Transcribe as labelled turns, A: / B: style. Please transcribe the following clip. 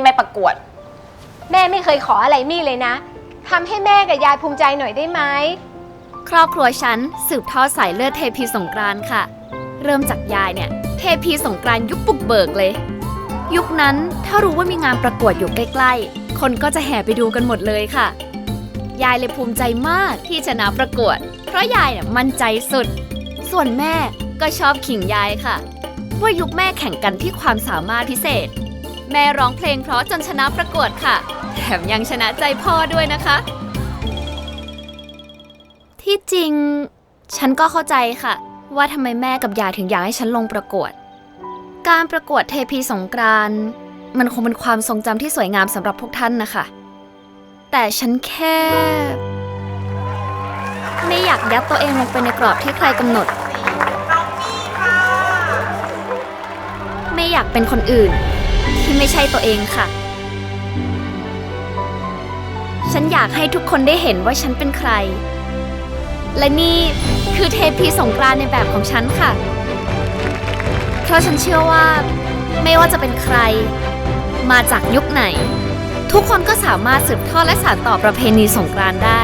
A: มี่ไม่ประกวด
B: แม่ไม่เคยขออะไรมี่เลยนะทำให้แม่กับยายภูมิใจหน่อยได้ไหม
C: ครอบครัวฉันสืบทอดสายเลือดเทพีสงกรานต์ค่ะ เริ่มจากยายเนี่ย เทพีสงกรานต์ยุคปุกเบิกเลย ยุคนั้นถ้ารู้ว่ามีงานประกวดอยู่ใกล้ๆ คนก็จะแห่ไปดูกันหมดเลยค่ะ ยายเลยภูมิใจมากที่ชนะประกวด เพราะยายเนี่ยมั่นใจสุด ส่วนแม่ก็ชอบขิงยายค่ะ ว่ายุคแม่แข่งกันที่ความสามารถพิเศษ แม่ร้องเพลงเพราะจนชนะประกวดค่ะ แถมยังชนะใจพ่อด้วยนะคะ ที่จริง ฉันก็เข้าใจค่ะ ว่าทำไมแม่กับยายถึงอยากให้ฉันลงประกวด การประกวดเทพีสงกรานต์มันคงเป็นความทรงจำที่สวยงามสำหรับพวกท่านนะคะ แต่ฉันแค่ ไม่อยากยัดตัวเองลงไปในกรอบที่ใครกำหนด ไม่อยากเป็นคนอื่น ที่ไม่ใช่ตัวเองค่ะ ฉันอยากให้ทุกคนได้เห็นว่าฉันเป็นใคร และนี่คือเทพีสงกรานในแบบของฉันค่ะ เพราะฉันเชื่อว่าไม่ว่าจะเป็นใคร มาจากยุคไหน ทุกคนก็สามารถสืบทอดและสานต่อประเพณีสงกรานได้